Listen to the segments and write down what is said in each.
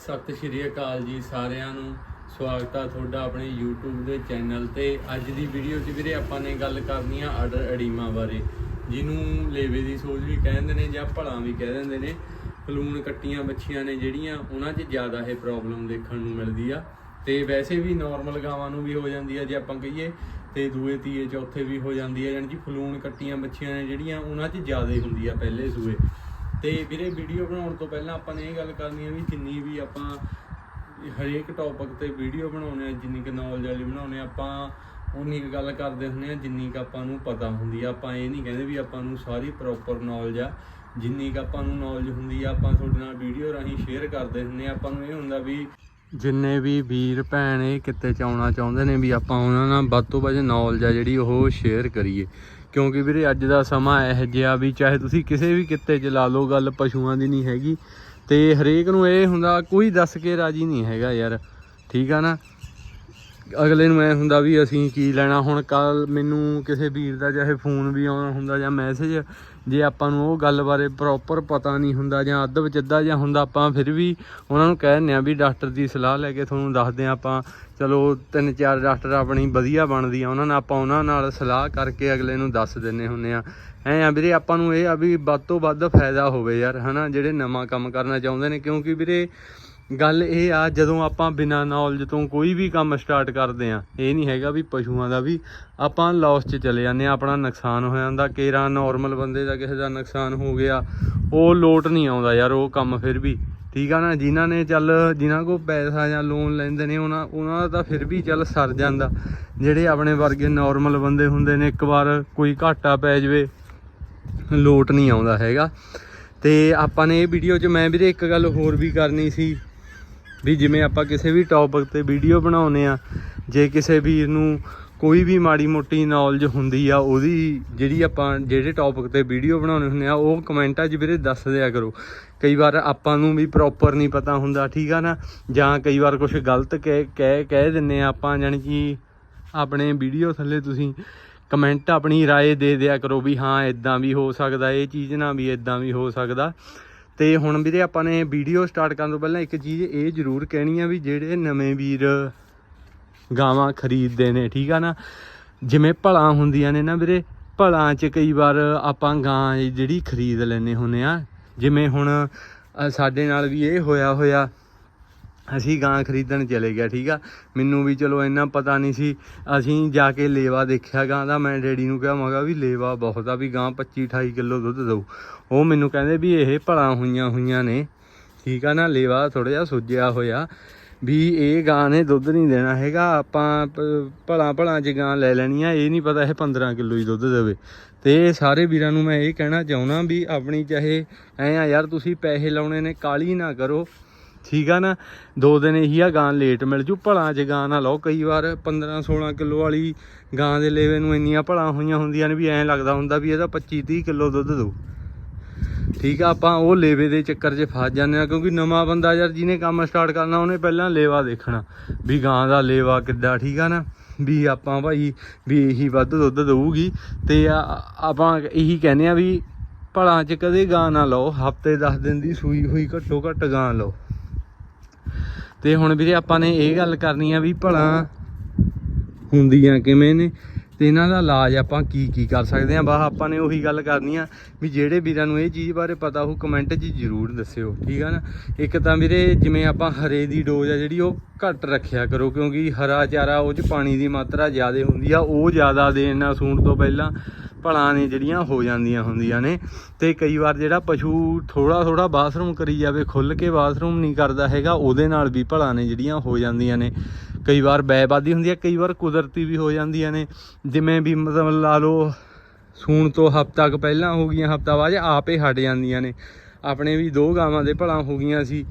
ਸਤਿ ਸ਼੍ਰੀ ਅਕਾਲ ਜੀ ਸਾਰਿਆਂ ਨੂੰ। ਸਵਾਗਤ ਆ ਤੁਹਾਡਾ ਆਪਣੇ YouTube ਦੇ ਚੈਨਲ ਤੇ। ਅੱਜ ਦੀ ਵੀਡੀਓ 'ਚ ਵੀਰੇ ਆਪਾਂ ਨੇ ਗੱਲ ਕਰਨੀ ਆ ਆਰਡਰ ਅਡੀਮਾ ਬਾਰੇ, ਜਿਹਨੂੰ ਲੇਵੇ ਦੀ ਸੋਚ ਵੀ ਕਹਿੰਦੇ ਨੇ ਜਾਂ ਭਲਾ ਵੀ ਕਹਿ ਦਿੰਦੇ ਨੇ। ਫਲੂਣ ਕੱਟੀਆਂ ਬੱਚੀਆਂ ਨੇ ਜਿਹੜੀਆਂ, ਉਹਨਾਂ 'ਚ ਜ਼ਿਆਦਾ ਇਹ ਪ੍ਰੋਬਲਮ ਦੇਖਣ ਨੂੰ ਮਿਲਦੀ ਆ। ਤੇ ਵੈਸੇ ਵੀ ਨਾਰਮਲ ਗਾਵਾਂ ਨੂੰ ਵੀ ਹੋ ਜਾਂਦੀ ਆ ਜੇ ਆਪਾਂ ਕਹੀਏ, ਤੇ ਦੂਏ, ਤੀਏ, ਚੌਥੇ ਵੀ ਹੋ ਜਾਂਦੀ ਆ। ਯਾਨੀ ਕਿ ਫਲੂਣ ਕੱਟੀਆਂ ਬੱਚੀਆਂ ਨੇ ਜਿਹੜੀਆਂ, ਉਹਨਾਂ 'ਚ ਜ਼ਿਆਦਾ ਹੁੰਦੀ ਆ ਪਹਿਲੇ ਸੂਏ। ਤੇ ਵੀਰੇ ਵੀਡੀਓ ਬਣਾਉਣ ਤੋਂ ਪਹਿਲਾਂ ਆਪਾਂ ਨੇ ਇਹ ਗੱਲ ਕਰਨੀ ਆ ਵੀ ਜਿੰਨੀ ਵੀ ਆਪਾਂ ਹਰੇਕ ਟੌਪਿਕ ਤੇ ਵੀਡੀਓ ਬਣਾਉਨੇ ਆ ਜਿੰਨੀ ਕੁ ਨੌਲੇਜ ਵਾਲੀ ਬਣਾਉਨੇ ਆ ਆਪਾਂ ਉਨੀ ਕੁ ਗੱਲ ਕਰਦੇ ਹੁੰਨੇ ਆ ਜਿੰਨੀ ਕੁ ਆਪਾਂ ਨੂੰ ਪਤਾ ਹੁੰਦੀ ਆ। ਆਪਾਂ ਇਹ ਨਹੀਂ ਕਹਿੰਦੇ ਵੀ ਆਪਾਂ ਨੂੰ ਸਾਰੀ ਪ੍ਰੋਪਰ ਨੌਲੇਜ ਆ। ਜਿੰਨੀ ਕੁ ਆਪਾਂ ਨੂੰ ਨੌਲੇਜ ਹੁੰਦੀ ਆ, ਆਪਾਂ ਤੁਹਾਡੇ ਨਾਲ ਵੀਡੀਓ ਰਾਹੀਂ ਸ਼ੇਅਰ ਕਰਦੇ ਹੁੰਨੇ ਆ ਆਪਾਂ ਨੂੰ ਇਹ ਹੁੰਦਾ ਵੀ ਜਿੰਨੇ ਵੀ ਵੀਰ, ਭੈਣ ਇਹ ਕਿਤੇ ਚ ਆਉਣਾ ਚਾਹੁੰਦੇ ਨੇ ਵੀ ਆਪਾਂ ਉਹਨਾਂ ਨਾਲ ਵੱਧ ਤੋਂ ਵੱਧ ਨੌਲੇਜ ਆ ਜਿਹੜੀ ਉਹ ਸ਼ੇਅਰ ਕਰੀਏ। ਕਿਉਂਕਿ ਵੀਰੇ ਅੱਜ ਦਾ ਸਮਾਂ ਇਹੋ ਜਿਹਾ ਵੀ ਚਾਹੇ ਤੁਸੀਂ ਕਿਸੇ ਵੀ ਕਿੱਤੇ ਚ ਲਾ ਲਓ, ਗੱਲ ਪਸ਼ੂਆਂ ਦੀ ਨਹੀਂ ਹੈਗੀ। ਤੇ ਹਰੇਕ ਨੂੰ ਇਹ ਹੁੰਦਾ, ਕੋਈ ਦੱਸ ਕੇ ਰਾਜੀ ਨਹੀਂ ਹੈਗਾ ਯਾਰ, ਠੀਕ ਆ ਨਾ? ਅਗਲੇ ਨੂੰ ਐ ਹੁੰਦਾ ਵੀ ਅਸੀਂ ਕੀ ਲੈਣਾ, ਹੁਣ ਕੱਲ ਮੈਨੂੰ ਕਿਸੇ ਵੀਰ ਦਾ ਚਾਹੇ ਫੋਨ ਵੀ ਆਉਣਾ ਹੁੰਦਾ ਜਾਂ ਮੈਸੇਜ ਜੇ ਆਪਾਂ ਨੂੰ ਉਹ ਗੱਲ ਬਾਰੇ ਪ੍ਰੋਪਰ ਪਤਾ ਨਹੀਂ ਹੁੰਦਾ ਜਾਂ ਅੱਧ ਵਿੱਚ ਅੱਧਾ ਜਾਂ ਹੁੰਦਾ, ਆਪਾਂ ਫਿਰ ਵੀ ਉਹਨਾਂ ਨੂੰ ਕਹਿ ਦਿੰਦੇ ਆ ਵੀ ਡਾਕਟਰ ਦੀ ਸਲਾਹ ਲੈ ਕੇ ਤੁਹਾਨੂੰ ਦੱਸਦੇ ਆ ਆਪਾਂ, ਚਲੋ ਤਿੰਨ ਚਾਰ ਡਾਕਟਰ ਆਪਣੀ ਵਧੀਆ ਬਣਦੀ ਆ ਉਹਨਾਂ ਨਾਲ ਆਪਾਂ ਉਹਨਾਂ ਨਾਲ ਸਲਾਹ ਕਰਕੇ ਅਗਲੇ ਨੂੰ ਦੱਸ ਦਿੰਨੇ ਹੁੰਨੇ ਆ ਐ ਆ ਵੀਰੇ, ਆਪਾਂ ਨੂੰ ਇਹ ਆ ਵੀ ਵੱਧ ਤੋਂ ਵੱਧ ਫਾਇਦਾ ਹੋਵੇ ਯਾਰ, ਹਨਾ, ਜਿਹੜੇ ਨਵਾਂ ਕੰਮ ਕਰਨਾ ਚਾਹੁੰਦੇ ਨੇ, ਕਿਉਂਕਿ ਵੀਰੇ ਗੱਲ ਇਹ ਆ, ਜਦੋਂ ਆਪਾਂ ਬਿਨਾਂ ਨੌਲੇਜ ਤੋਂ ਕੋਈ ਵੀ ਕੰਮ ਸਟਾਰਟ ਕਰਦੇ ਆ, ਇਹ ਨਹੀਂ ਹੈਗਾ ਵੀ ਪਸ਼ੂਆਂ ਦਾ ਵੀ ਆਪਾਂ ਲਾਸ 'ਚ ਚਲੇ ਜਾਂਦੇ ਆ, ਆਪਣਾ ਨੁਕਸਾਨ ਹੋ ਜਾਂਦਾ, ਕੇਰਾ ਨਾਰਮਲ ਬੰਦੇ ਦਾ ਕਿਸੇ ਦਾ ਨੁਕਸਾਨ ਹੋ ਗਿਆ, ਉਹ ਲੋਟ ਨਹੀਂ ਆਉਂਦਾ ਯਾਰ, ਉਹ ਕੰਮ ਫਿਰ ਵੀ। ਠੀਕ ਆ ਨਾ, ਜਿਨ੍ਹਾਂ ਨੇ ਚੱਲ, ਜਿਨ੍ਹਾਂ ਕੋਲ ਪੈਸਾ ਜਾਂ ਲੋਨ ਲੈਂਦੇ ਨੇ, ਉਹਨਾਂ ਉਹਨਾਂ ਦਾ ਤਾਂ ਫਿਰ ਵੀ ਚੱਲ ਸਰ ਜਾਂਦਾ। ਜਿਹੜੇ ਆਪਣੇ ਵਰਗੇ ਨਾਰਮਲ ਬੰਦੇ ਹੁੰਦੇ ਨੇ, ਇੱਕ ਵਾਰ ਕੋਈ ਘਾਟਾ ਪੈ ਜਾਵੇ, ਲੋਟ ਨਹੀਂ ਆਉਂਦਾ ਹੈਗਾ। ਤੇ ਆਪਾਂ ਨੇ ਇਹ ਵੀਡੀਓ 'ਚ, ਮੈਂ ਵੀਰੇ ਇੱਕ ਗੱਲ ਹੋਰ ਵੀ ਕਰਨੀ ਸੀ। ਵੀ ਜਿਵੇਂ ਆਪਾਂ ਕਿਸੇ ਵੀ ਟੌਪਿਕ ਤੇ ਵੀਡੀਓ ਬਣਾਉਨੇ ਆ ਜੇ ਕਿਸੇ ਵੀਰ ਨੂੰ ਕੋਈ ਵੀ ਮਾੜੀ ਮੋਟੀ ਨੌਲੇਜ ਹੁੰਦੀ ਆ ਉਹਦੀ ਜਿਹੜੀ ਆਪਾਂ ਜਿਹੜੇ ਟੌਪਿਕ ਤੇ ਵੀਡੀਓ ਬਣਾਉਣੇ ਹੁੰਦੇ ਆ ਉਹ ਕਮੈਂਟਾਂ 'ਚ ਵੀਰੇ ਦੱਸ ਦਿਆ ਕਰੋ ਕਈ ਵਾਰ ਆਪਾਂ ਨੂੰ ਵੀ ਪ੍ਰੋਪਰ ਨਹੀਂ ਪਤਾ ਹੁੰਦਾ ਠੀਕ ਆ ਨਾ ਜਾਂ ਕਈ ਵਾਰ ਕੁਝ ਗਲਤ ਕਹਿ ਕਹਿ ਕਹਿ ਦਿੰਨੇ ਆ ਆਪਾਂ ਜਾਣੀ ਕਿ ਆਪਣੇ ਵੀਡੀਓ ਥੱਲੇ ਤੁਸੀਂ ਕਮੈਂਟ ਆਪਣੀ رائے ਦੇ ਦਿਆ ਕਰੋ ਵੀ ਹਾਂ ਇਦਾਂ ਵੀ ਹੋ ਸਕਦਾ ਇਹ ਚੀਜ਼ ਨਾ ਵੀ ਇਦਾਂ ਵੀ ਹੋ ਸਕਦਾ ਤੇ ਹੁਣ ਵੀਰੇ ਆਪਾਂ ਨੇ ਵੀਡੀਓ ਸਟਾਰਟ ਕਰਨ ਤੋਂ ਪਹਿਲਾਂ ਇੱਕ ਚੀਜ਼ ਇਹ ਜ਼ਰੂਰ ਕਹਿਣੀ ਆ ਵੀ ਜਿਹੜੇ ਨਵੇਂ ਵੀਰ ਗਾਵਾਂ ਖਰੀਦਦੇ ਨੇ, ਠੀਕ ਆ ਨਾ? ਜਿਵੇਂ ਭਲਾ ਹੁੰਦੀਆਂ ਨੇ ਨਾ ਵੀਰੇ, ਭਲਾਂ 'ਚ ਕਈ ਵਾਰ ਆਪਾਂ ਗਾਂ ਜਿਹੜੀ ਖਰੀਦ ਲੈਨੇ ਹੁੰਨੇ ਆ। ਜਿਵੇਂ ਹੁਣ ਸਾਡੇ ਨਾਲ ਵੀ ਇਹ ਹੋਇਆ ਹੋਇਆ ਅਸੀਂ ਗਾਂ ਖਰੀਦਣ ਚਲੇ ਗਿਆ, ਠੀਕ ਆ? ਮੈਨੂੰ ਵੀ ਚਲੋ ਇੰਨਾ ਪਤਾ ਨਹੀਂ ਸੀ। ਅਸੀਂ ਜਾ ਕੇ ਲੇਵਾ ਦੇਖਿਆ ਗਾਂ ਦਾ, ਮੈਂ ਡੈਡੀ ਨੂੰ ਕਿਹਾ ਮਗਾ ਵੀ ਲੇਵਾ ਬਹੁਤ ਆ ਵੀ ਗਾਂ 25 28 ਕਿਲੋ ਦੁੱਧ ਦਊ। ਉਹ ਮੈਨੂੰ ਕਹਿੰਦੇ ਵੀ ਇਹ ਭਲਾ ਹੋਈਆਂ ਹੋਈਆਂ ਨੇ। ਠੀਕ ਆ ਨਾ, ਲੇਵਾ ਥੋੜਾ ਜਿਹਾ ਸੁੱਜਿਆ ਹੋਇਆ। ਵੀ ਇਹ ਗਾਂ ਨੇ ਦੁੱਧ ਨਹੀਂ ਦੇਣਾ ਹੈਗਾ, ਆਪਾਂ ਪ- ਭਲਾ ਭਲਾ ਚ ਗਾਂ ਲੈ ਲੈਣੀ ਆ ਇਹ ਨਹੀਂ ਪਤਾ ਇਹ 15 ਕਿਲੋ ਹੀ ਦੁੱਧ ਦੇਵੇ। ਤੇ ਸਾਰੇ ਵੀਰਾਂ ਨੂੰ ਮੈਂ ਇਹ ਕਹਿਣਾ ਚਾਹੁੰਦਾ ਵੀ ਆਪਣੀ ਚਾਹੇ ਐ ਆ ਯਾਰ, ਤੁਸੀਂ ਪੈਸੇ ਲਾਉਣੇ ਨੇ ਕਾਲੀ ਨਾ ਕਰੋ। ਠੀਕ ਆ ਨਾ? ਦੋ ਦਿਨ ਇਹੀ ਆ, ਗਾਂ ਲੇਟ ਮਿਲ ਜੂ। ਭਲਾਂ ਚ ਗਾਂ ਨਾ ਲਓ, ਕਈ ਵਾਰ 15 16 ਕਿਲੋ ਵਾਲੀ ਗਾਂ ਦੇ ਲੇਵੇ ਨੂੰ ਇੰਨੀਆਂ ਭਲਾਂ ਹੋਈਆਂ ਹੁੰਦੀਆਂ ਨੇ ਵੀ ਐਂ ਲੱਗਦਾ ਹੁੰਦਾ ਵੀ ਇਹਦਾ 25 30 ਕਿਲੋ ਦੁੱਧ ਦਊ। ਠੀਕ ਆ, ਆਪਾਂ ਉਹ ਲੇਵੇ ਦੇ ਚੱਕਰ 'ਚ ਫਸ ਜਾਂਦੇ ਆ, ਕਿਉਂਕਿ ਨਵਾਂ ਬੰਦਾ ਯਾਰ ਜਿਹਨੇ ਕੰਮ ਸਟਾਰਟ ਕਰਨਾ, ਉਹਨੇ ਪਹਿਲਾਂ ਲੇਵਾ ਦੇਖਣਾ ਵੀ ਗਾਂ ਦਾ ਲੇਵਾ ਕਿੱਦਾਂ, ਠੀਕ ਆ ਨਾ? ਵੀ ਆਪਾਂ ਭਾਈ, ਵੀ ਇਹੀ ਵੱਧ ਦੁੱਧ ਦੇਊਗੀ। ਤੇ ਆਪਾਂ ਇਹੀ ਕਹਿੰਦੇ ਆ ਵੀ ਭਲਾਂ 'ਚ ਕਦੇ ਗਾਂ ਨਾ ਲਓ, ਹਫ਼ਤੇ 10 ਦਿਨ ਦੀ ਸੂਈ ਹੋਈ ਘੱਟੋ ਘੱਟ ਗਾਂ ਲਓ। ਤੇ ਹੁਣ ਵੀਰੇ ਆਪਾਂ ਨੇ ਇਹ ਗੱਲ ਕਰਨੀ ਆ ਵੀ ਭਲਾ ਹੁੰਦੀਆਂ ਕਿਵੇਂ ਨੇ ਤੇ ਇਹਨਾਂ ਦਾ ਇਲਾਜ ਆਪਾਂ ਕੀ ਕੀ ਕਰ ਸਕਦੇ ਆ। ਬਾਹ ਆਪਾਂ ਨੇ ਉਹੀ ਗੱਲ ਕਰਨੀ ਆ ਵੀ ਜਿਹੜੇ ਵੀਰਾਂ ਨੂੰ ਇਹ ਚੀਜ਼ ਬਾਰੇ ਪਤਾ ਉਹ ਕਮੈਂਟ 'ਚ ਜ਼ਰੂਰ ਦੱਸਿਓ, ਠੀਕ ਆ ਨਾ? ਇੱਕ ਤਾਂ ਵੀਰੇ ਜਿਵੇਂ ਆਪਾਂ ਹਰੇ ਦੀ ਡੋਜ਼ ਆ ਜਿਹੜੀ, ਉਹ ਘੱਟ ਰੱਖਿਆ ਕਰੋ ਕਿਉਂਕਿ ਹਰਾ ਚਾਰਾ ਉਹ 'ਚ ਪਾਣੀ ਦੀ ਮਾਤਰਾ ਜ਼ਿਆਦਾ ਹੁੰਦੀ ਆ, ਉਹ ਜ਼ਿਆਦਾ ਦੇਣ ਨਾਲ ਸੂਣ ਤੋਂ ਪਹਿਲਾਂ ਭਲਾਂ ਨੇ ਜਿਹੜੀਆਂ ਹੋ ਜਾਂਦੀਆਂ ਹੁੰਦੀਆਂ ਨੇ। ਤੇ ਕਈ ਵਾਰ ਜਿਹੜਾ ਪਸ਼ੂ ਥੋੜਾ ਥੋੜਾ ਬਾਥਰੂਮ ਕਰੀ ਜਾਵੇ ਖੁੱਲ ਕੇ ਬਾਥਰੂਮ ਨਹੀਂ ਕਰਦਾ ਹੈਗਾ, ਉਹਦੇ ਨਾਲ ਵੀ ਭਲਾਂ ਨੇ ਜਿਹੜੀਆਂ ਹੋ ਜਾਂਦੀਆਂ ਨੇ। ਕਈ ਵਾਰ ਬੈਬਾਦੀ ਹੁੰਦੀ ਹੈ, ਕਈ ਵਾਰ ਕੁਦਰਤੀ ਵੀ ਹੋ ਜਾਂਦੀਆਂ ਨੇ। ਜਿਵੇਂ ਵੀ ਮਤਲਬ ਲਾ ਲਓ, ਸੂਣ ਤੋਂ ਹਫ਼ਤਾ ਕੁ ਪਹਿਲਾਂ ਹੋ ਗਈਆਂ ਹਫ਼ਤਾ ਬਾਅਦ ਆਪੇ ਹਟ ਜਾਂਦੀਆਂ ਨੇ। ਆਪਣੇ ਵੀ ਦੋ ਗਾਵਾਂ ਦੇ ਭਲਾਂ ਹੋ ਗਈਆਂ ਸੀ।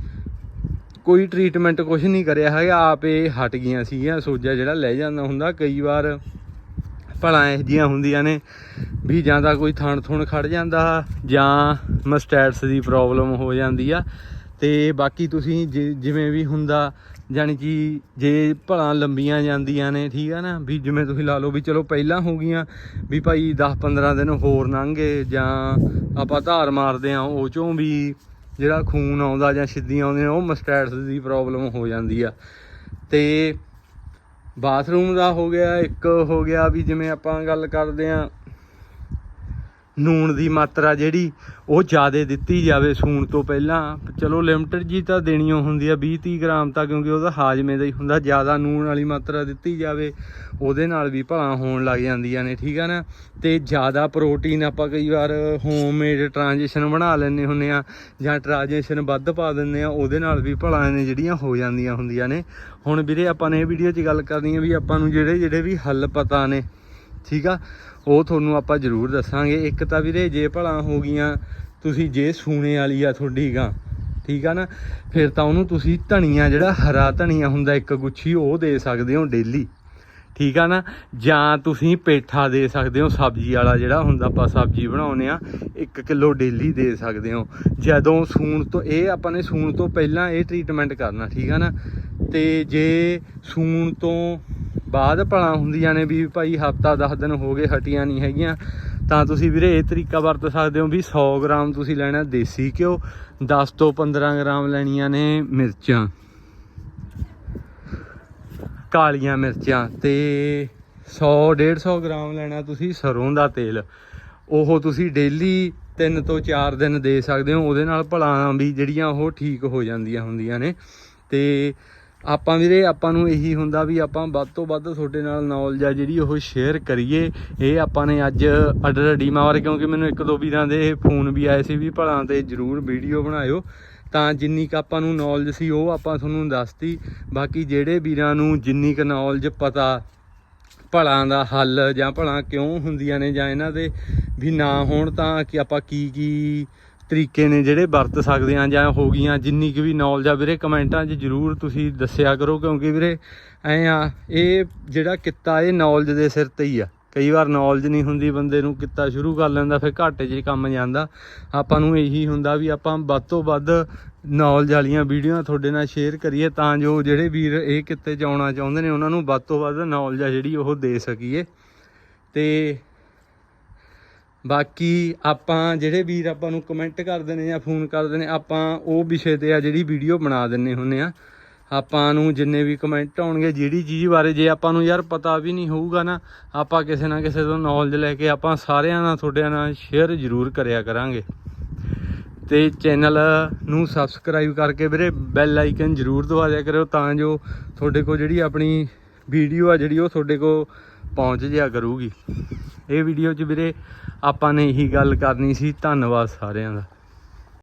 ਕੋਈ ਟ੍ਰੀਟਮੈਂਟ ਕੁਝ ਨਹੀਂ ਕਰਿਆ ਹੈਗਾ, ਆਪੇ ਹਟ ਗਈਆਂ ਸੀਗੀਆਂ। ਸੋਜਾ ਜਿਹੜਾ ਲੈ ਜਾਂਦਾ ਹੁੰਦਾ, ਕਈ ਵਾਰ ਭਲਾ ਇਹ ਜੀਆਂ ਹੁੰਦੀਆਂ ਨੇ ਵੀ ਜਾਂ ਤਾਂ ਕੋਈ ਥਣ ਥੁਣ ਖੜ ਜਾਂਦਾ ਜਾਂ ਮਸਟੈਟਸ ਦੀ ਪ੍ਰੋਬਲਮ ਹੋ ਜਾਂਦੀ ਆ। ਤੇ ਬਾਕੀ ਤੁਸੀਂ ਜਿ- ਜਿਵੇਂ ਵੀ ਹੁੰਦਾ, ਜਾਣੀ ਕਿ ਜੇ ਭਲਾ ਲੰਬੀਆਂ ਜਾਂਦੀਆਂ ਨੇ, ਠੀਕ ਆ ਨਾ? ਵੀ ਜਿਵੇਂ ਤੁਸੀਂ ਲਾ ਲਓ ਵੀ ਚਲੋ ਪਹਿਲਾਂ ਹੋ ਗਈਆਂ ਵੀ ਭਾਈ 10 15 ਦਿਨ ਹੋਰ ਲੰਘੇ ਜਾਂ ਆਪਾਂ ਧਾਰ ਮਾਰਦੇ ਆ, ਉਹ ਚੋਂ ਵੀ ਜਿਹੜਾ ਖੂਨ ਆਉਂਦਾ ਜਾਂ ਛਿੱਦੀਆਂ ਆਉਂਦੀਆਂ ਉਹ ਮਸਟੈਟਸ ਦੀ ਪ੍ਰੋਬਲਮ ਹੋ ਜਾਂਦੀ ਆ। ਤੇ ਬਾਥਰੂਮ ਦਾ ਹੋ ਗਿਆ ਇੱਕ ਹੋ ਗਿਆ ਵੀ ਜਿਵੇਂ ਆਪਾਂ ਗੱਲ ਕਰਦੇ ਆ ਨੂਣ ਦੀ ਮਾਤਰਾ ਜਿਹੜੀ ਉਹ ਜ਼ਿਆਦਾ ਦਿੱਤੀ ਜਾਵੇ ਸੂਣ ਤੋਂ ਪਹਿਲਾਂ। ਚਲੋ ਲਿਮਟਡ ਜੀ ਤਾਂ ਦੇਣੀ ਹੁੰਦੀ ਆ 20 30 ਗ੍ਰਾਮ ਤਾਂ ਕਿਉਂਕਿ ਉਹਦਾ ਹਾਜਮੇ ਦਾ ਹੀ ਹੁੰਦਾ, ਜ਼ਿਆਦਾ ਨੂਣ ਵਾਲੀ ਮਾਤਰਾ ਦਿੱਤੀ ਜਾਵੇ, ਉਹਦੇ ਨਾਲ ਵੀ ਭਲਾ ਹੋਣ ਲੱਗ ਜਾਂਦੀਆਂ ਨੇ, ਠੀਕ ਆ ਨਾ? ਤੇ ਜ਼ਿਆਦਾ ਪ੍ਰੋਟੀਨ ਆਪਾਂ ਕਈ ਵਾਰ ਹੋਮਮੇਡ ਟ੍ਰਾਂਜੀਸ਼ਨ ਬਣਾ ਲੈਂਦੇ ਹੁੰਨੇ ਆ ਜਾਂ ਟ੍ਰਾਂਜੀਸ਼ਨ ਵੱਧ ਪਾ ਦਿੰਦੇ ਆ, ਉਹਦੇ ਨਾਲ ਵੀ ਭਲਾ ਨੇ ਜਿਹੜੀਆਂ ਹੋ ਜਾਂਦੀਆਂ ਹੁੰਦੀਆਂ ਨੇ। ਹੁਣ ਵੀਰੇ ਆਪਾਂ ਨੇ ਇਹ ਵੀਡੀਓ 'ਚ ਗੱਲ ਕਰਨੀ ਆ ਵੀ ਆਪਾਂ ਨੂੰ ਜਿਹੜੇ ਜਿਹੜੇ ਵੀ ਹੱਲ ਪਤਾ ਨੇ ਠੀਕ ਆ? ਉਹ ਤੁਹਾਨੂੰ ਆਪਾਂ ਜ਼ਰੂਰ ਦੱਸਾਂਗੇ। ਇੱਕ ਤਾਂ ਵੀਰੇ, ਜੇ ਭਲਾ ਹੋ ਗਈਆਂ, ਤੁਸੀਂ ਜੇ ਸੂਣੇ ਵਾਲੀ ਆ ਤੁਹਾਡੀ ਗਾਂ, ਠੀਕ ਆ ਨਾ? ਫਿਰ ਤਾਂ ਉਹਨੂੰ ਤੁਸੀਂ ਧਨੀਆ, ਜਿਹੜਾ ਹਰਾ ਧਨੀਆ ਹੁੰਦਾ, ਇੱਕ ਗੁੱਛੀ, ਉਹ ਦੇ ਸਕਦੇ ਹੋ ਡੇਲੀ ਠੀਕ ਆ ਨਾ? ਜਾਂ ਤੁਸੀਂ ਪੇਠਾ ਦੇ ਸਕਦੇ ਹੋ, ਸਬਜ਼ੀ ਵਾਲਾ ਜਿਹੜਾ ਹੁੰਦਾ, ਆਪਾਂ ਸਬਜ਼ੀ ਬਣਾਉਨੇ ਆ 1 ਕਿਲੋ ਡੇਲੀ ਦੇ ਸਕਦੇ ਹੋ। ਜਦੋਂ ਸੂਣ ਤੋਂ, ਇਹ ਆਪਾਂ ਨੇ ਸੂਣ ਤੋਂ ਪਹਿਲਾਂ ਇਹ ਟ੍ਰੀਟਮੈਂਟ ਕਰਨਾ, ਠੀਕ ਆ ਨਾ? ਤੇ ਜੇ ਸੂਣ ਤੋਂ ਬਾਅਦ ਭਲਾ ਹੁੰਦੀਆਂ ਨੇ ਵੀ ਭਾਈ ਹਫਤਾ 10 ਦਿਨ ਹੋ ਗਏ ਹਟੀਆਂ ਨਹੀਂ ਹੈਗੀਆਂ। ਤਾਂ ਤੁਸੀਂ ਵੀਰੇ ਇਹ ਤਰੀਕਾ ਵਰਤ ਸਕਦੇ ਹੋ ਵੀ 100 ਗ੍ਰਾਮ ਤੁਸੀਂ ਲੈਣਾ ਦੇਸੀ ਘਿਓ 10 ਤੋਂ 15 ਗ੍ਰਾਮ ਲੈਣੀਆਂ ਨੇ ਮਿਰਚਾਂ। ਕਾਲੀਆਂ ਮਿਰਚਾਂ ਤੇ 100 150 ਗ੍ਰਾਮ ਲੈਣਾ ਤੁਸੀਂ ਸਰੋਂ ਦਾ ਤੇਲ। ਉਹ ਤੁਸੀਂ ਡੇਲੀ 3 ਤੋਂ 4 ਦਿਨ ਦੇ ਸਕਦੇ ਹੋ। ਉਹਦੇ ਨਾਲ ਭਲਾ ਵੀ ਜਿਹੜੀਆਂ ਉਹ ਠੀਕ ਹੋ ਜਾਂਦੀਆਂ ਹੁੰਦੀਆਂ ਨੇ। ਤੇ ਆਪਾਂ ਵੀਰੇ, ਆਪਾਂ ਨੂੰ ਇਹੀ ਹੁੰਦਾ ਵੀ ਆਪਾਂ ਵੱਧ ਤੋਂ ਵੱਧ ਤੁਹਾਡੇ ਨਾਲ ਨੌਲੇਜ ਆ ਜਿਹੜੀ ਉਹ ਸ਼ੇਅਰ ਕਰੀਏ। ਇਹ ਆਪਾਂ ਨੇ ਅੱਜ ਅਡਰ ਡੀਮਾ ਮਾਰ ਕਿਉਂਕਿ ਮੈਨੂੰ ਇੱਕ ਦੋ ਵੀਰਾਂ ਦੇ ਫੋਨ ਵੀ ਆਏ ਸੀ ਵੀ ਭਲਾਂ ਤੇ ਜਰੂਰ ਵੀਡੀਓ ਬਣਾਇਓ। ਤਾਂ ਜਿੰਨੀ ਕ ਆਪਾਂ ਨੂੰ ਨੌਲੇਜ ਸੀ, ਉਹ ਆਪਾਂ ਤੁਹਾਨੂੰ ਦੱਸਤੀ। ਬਾਕੀ ਜਿਹੜੇ ਵੀਰਾਂ ਨੂੰ ਜਿੰਨੀ ਕ ਨੌਲੇਜ ਪਤਾ, ਭਲਾਂ ਦਾ ਹੱਲ ਜਾਂ ਭਲਾਂ ਕਿਉਂ ਹੁੰਦੀਆਂ ਨੇ ਜਾਂ ਇਹਨਾਂ ਦੇ ਵੀ ਨਾ ਹੋਣ, ਤਾਂ ਕਿ ਆਪਾਂ ਕੀ ਕੀ ਤਰੀਕੇ ਨੇ ਜਿਹੜੇ ਵਰਤ ਸਕਦੇ ਆ ਜਾਂ ਹੋ ਗਈਆਂ, ਜਿੰਨੀ ਕੁ ਵੀ ਨੌਲੇਜ ਆ ਵੀਰੇ, ਕਮੈਂਟਾਂ 'ਚ ਜਰੂਰ ਤੁਸੀਂ ਦੱਸਿਆ ਕਰੋ, ਕਿਉਂਕਿ ਵੀਰੇ ਐ ਆ, ਇਹ ਜਿਹੜਾ ਕਿੱਤਾ, ਇਹ ਨੌਲੇਜ ਦੇ ਸਿਰ ਤੇ ਹੀ ਆ। ਕਈ ਵਾਰ ਨੌਲੇਜ ਨਹੀਂ ਹੁੰਦੀ ਬੰਦੇ ਨੂੰ, ਕਿੱਤਾ ਸ਼ੁਰੂ ਕਰ ਲੈਂਦਾ, ਫਿਰ ਘਾਟੇ 'ਚ ਹੀ ਕੰਮ ਜਾਂਦਾ। ਆਪਾਂ ਨੂੰ ਇਹੀ ਹੁੰਦਾ ਵੀ ਆਪਾਂ ਵੱਧ ਤੋਂ ਵੱਧ ਨੌਲੇਜ ਵਾਲੀਆਂ ਵੀਡੀਓ ਤੁਹਾਡੇ ਨਾਲ ਸ਼ੇਅਰ ਕਰੀਏ, ਤਾਂ ਜੋ ਜਿਹੜੇ ਵੀਰ ਇਹ ਕਿੱਤੇ 'ਚ ਆਉਣਾ ਚਾਹੁੰਦੇ ਨੇ, ਉਹਨਾਂ ਨੂੰ ਵੱਧ ਤੋਂ ਵੱਧ ਨੌਲੇਜ ਆ ਜਿਹੜੀ ਉਹ ਦੇ ਸਕੀਏ। ਤੇ ਬਾਕੀ ਆਪਾਂ ਜਿਹੜੇ ਵੀਰ ਆਪਾਂ ਨੂੰ ਕਮੈਂਟ ਕਰਦੇ ਨੇ ਜਾਂ ਫੋਨ ਕਰਦੇ ਨੇ, ਆਪਾਂ ਉਹ ਵਿਸ਼ੇ ਤੇ ਆ ਜਿਹੜੀ ਵੀਡੀਓ ਬਣਾ ਦਿੰਨੇ ਹੁੰਨੇ ਆ। ਆਪਾਂ ਨੂੰ ਜਿੰਨੇ ਵੀ ਕਮੈਂਟ ਆਉਣਗੇ, ਜਿਹੜੀ ਚੀਜ਼ ਬਾਰੇ ਜੇ ਆਪਾਂ ਨੂੰ ਯਾਰ ਪਤਾ ਵੀ ਨਹੀਂ ਹੋਊਗਾ ਨਾ, ਆਪਾਂ ਕਿਸੇ ਨਾ ਕਿਸੇ ਤੋਂ ਨੌਲੇਜ ਲੈ ਕੇ ਆਪਾਂ ਸਾਰਿਆਂ ਨਾਲ ਤੁਹਾਡਿਆਂ ਨਾਲ ਸ਼ੇਅਰ ਜ਼ਰੂਰ ਕਰਿਆ ਕਰਾਂਗੇ। ਤੇ ਚੈਨਲ ਨੂੰ ਸਬਸਕ੍ਰਾਈਬ ਕਰਕੇ ਵੀਰੇ ਬੈਲ ਆਈਕਨ ਜ਼ਰੂਰ ਦਬਾ ਦਿਆ ਕਰਿਓ ਤਾਂ ਜੋ ਤੁਹਾਡੇ ਕੋਲ ਜਿਹੜੀ ਆਪਣੀ ਵੀਡੀਓ ਆ, ਜਿਹੜੀ ਉਹ ਤੁਹਾਡੇ ਕੋਲ ਪਹੁੰਚ ਜਿਆ ਕਰੂਗੀ। ਇਹ ਵੀਡੀਓ 'ਚ ਵੀਰੇ ਆਪਾਂ ਨੇ ਇਹੀ ਗੱਲ ਕਰਨੀ ਸੀ, ਧੰਨਵਾਦ ਸਾਰਿਆਂ ਦਾ।